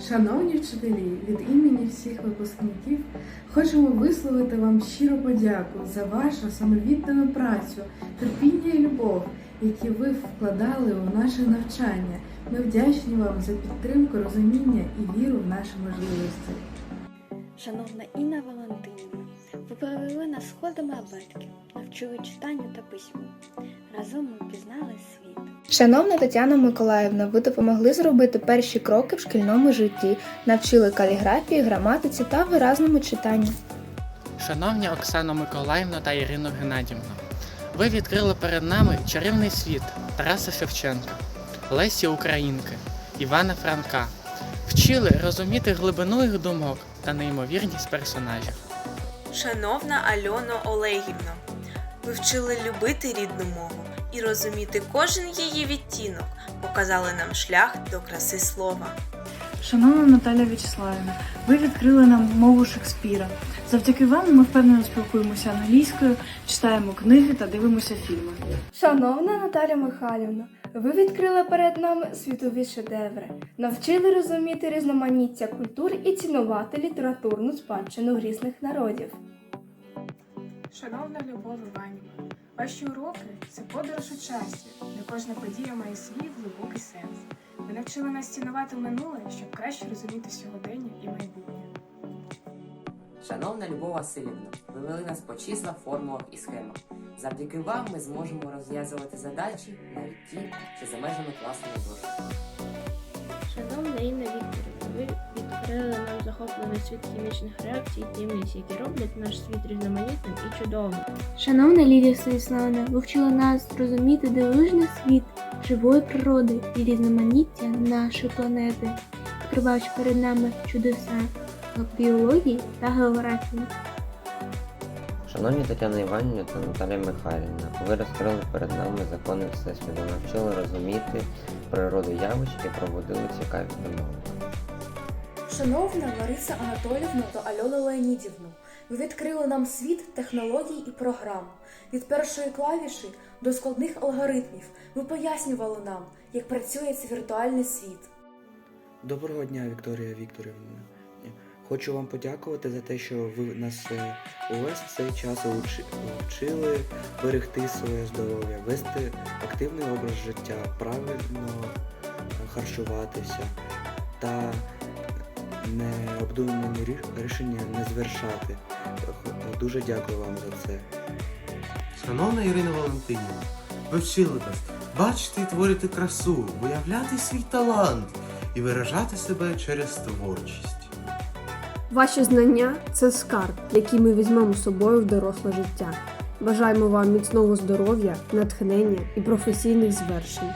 Шановні вчителі, від імені всіх випускників хочемо висловити вам щиру подяку за вашу самовіддану працю, терпіння і любов, які ви вкладали у наше навчання. Ми вдячні вам за підтримку, розуміння і віру в наші можливості. Шановна Інна Валентинівна, ви провели нас сходами абетки, навчили читанню та письму. Разом ми пізнали світ. Шановна Тетяна Миколаївна, ви допомогли зробити перші кроки в шкільному житті, навчили каліграфії, граматиці та виразному читанню. Шановні Оксано Миколаївна та Ірину Геннадівну, ви відкрили перед нами чарівний світ Тараса Шевченка, Лесі Українки, Івана Франка, вчили розуміти глибину їх думок та неймовірність персонажів. Шановна Альона Олегівна, ви вчили любити рідну мову і розуміти кожен її відтінок, показали нам шлях до краси слова. Шановна Наталя Вячеславівна, ви відкрили нам мову Шекспіра. Завдяки вам ми впевнено спілкуємося англійською, читаємо книги та дивимося фільми. Шановна Наталя Михайлівна, ви відкрили перед нами світові шедеври, навчили розуміти різноманіття культур і цінувати літературну спадщину різних народів. Шановна Любов Іванівна, ваші уроки це подорож у часі, де кожна подія має свій глибокий сенс. Ви навчили нас цінувати минуле, щоб краще розуміти сьогодення і майбутнє. Шановна Любов Васильівна, ви вели нас по числах, формулах і схемах. Завдяки вам ми зможемо розв'язувати задачі, навіть ті, що за межами класної дошки. Шановна Інна нам світ хімічних реакцій і таємниць, які роблять наш світ різноманітним і чудовим. Шановна Лілія Станіславовна, ви вчили нас зрозуміти дивовижний світ живої природи і різноманіття нашої планети, відкриваючи перед нами чудеса біології та географії. Шановні Тетяна Іванівна та Наталія Михайлівна, ви розкрили перед нами закони Всесвіту, навчили розуміти природу явищ і пробудили цікаві думки. Шановна Лариса Анатолівна та Альона Леонідівна, ви відкрили нам світ технологій і програм. Від першої клавіші до складних алгоритмів ви пояснювали нам, як працює цей віртуальний світ. Доброго дня, Вікторія Вікторівна. Хочу вам подякувати за те, що ви нас е, увесь цей час вчили берегти своє здоров'я, вести активний образ життя, правильно е, харчуватися та необдумані рі- рішення не звершати. Дуже дякую вам за це. Шановна Ірина Валентинівна, ви вчили нас бачити і творити красу, виявляти свій талант і виражати себе через творчість. Ваші знання це скарб, який ми візьмемо з собою в доросле життя. Бажаємо вам міцного здоров'я, натхнення і професійних звершень.